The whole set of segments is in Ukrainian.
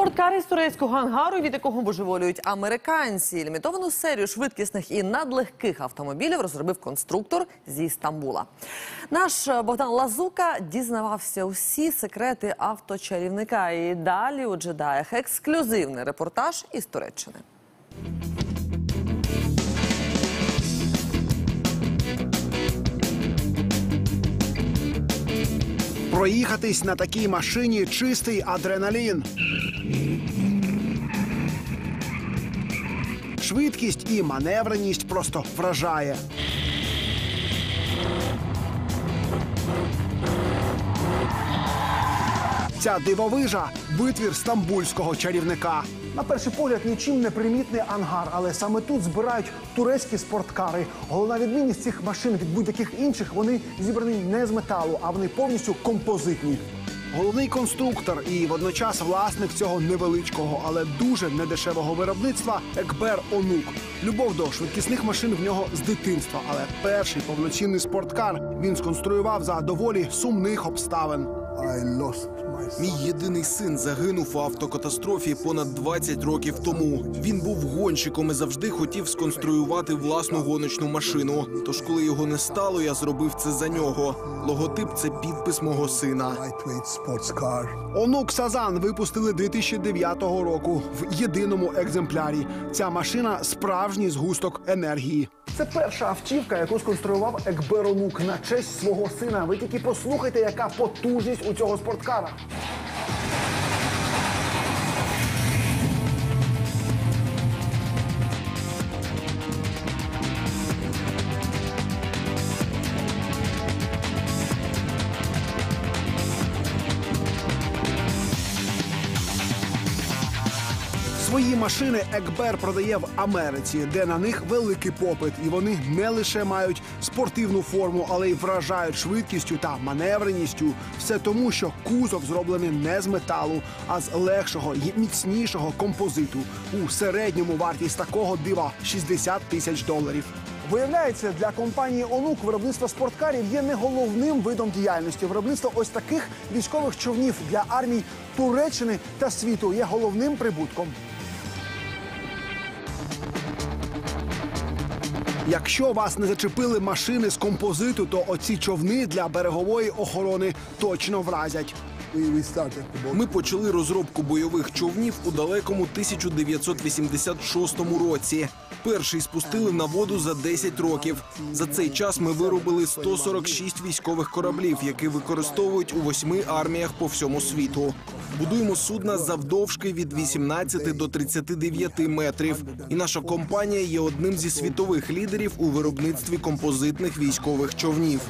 Спорткар з турецького ангару, від якого божеволюють американці. Лімітовану серію швидкісних і надлегких автомобілів розробив конструктор зі Стамбула. Наш Богдан Лазука дізнавався усі секрети авточарівника. І далі у джедаях ексклюзивний репортаж із Туреччини. Проїхатись на такій машині чистий адреналін. Швидкість і маневреність просто вражає. Ця дивовижа витвір стамбульського чарівника. На перший погляд нічим не примітний ангар, але саме тут збирають турецькі спорткари. Головна відмінність цих машин від будь-яких інших вони зібрані не з металу, а вони повністю композитні. Головний конструктор і водночас власник цього невеличкого, але дуже недешевого виробництва Екбер Онук. Любов до швидкісних машин в нього з дитинства, але перший повноцінний спорткар він сконструював за доволі сумних обставин. Мій єдиний син загинув у автокатастрофі понад 20 років тому. Він був гонщиком і завжди хотів сконструювати власну гоночну машину. Тож, коли його не стало, я зробив це за нього. Логотип це підпис мого сина. Онук Сазан випустили 2009 року в єдиному екземплярі. Ця машина справжній згусток енергії. Це перша автівка, яку сконструював Екбер Онук на честь свого сина. Ви тільки послухайте, яка потужність у цього спорткара. Свої машини Екбер продає в Америці, де на них великий попит, і вони не лише мають спортивну форму, але й вражають швидкістю та маневреністю. Все тому, що кузов зроблений не з металу, а з легшого і міцнішого композиту. У середньому вартість такого дива 60 тисяч доларів. Виявляється, для компанії Онук виробництво спорткарів є не головним видом діяльності. Виробництво ось таких військових човнів для армій Туреччини та світу є головним прибутком. Якщо вас не зачепили машини з композиту, то оці човни для берегової охорони точно вразять. Ми почали розробку бойових човнів у далекому 1986 році. Перший спустили на воду за 10 років. За цей час ми виробили 146 військових кораблів, які використовують у восьми арміях по всьому світу. Будуємо судна завдовжки від 18 до 39 метрів. І наша компанія є одним зі світових лідерів у виробництві композитних військових човнів.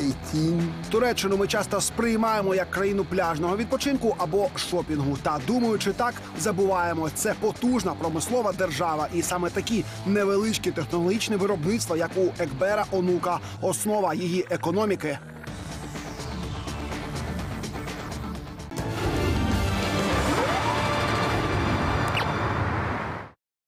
18. Туреччину ми часто сприймаємо як країну пляжного відпочинку або шопінгу. Та думаючи так, забуваємо, це потужна промислова держава, і саме такі невеличкі технологічні виробництва, як у Екбера Онука, основа її економіки.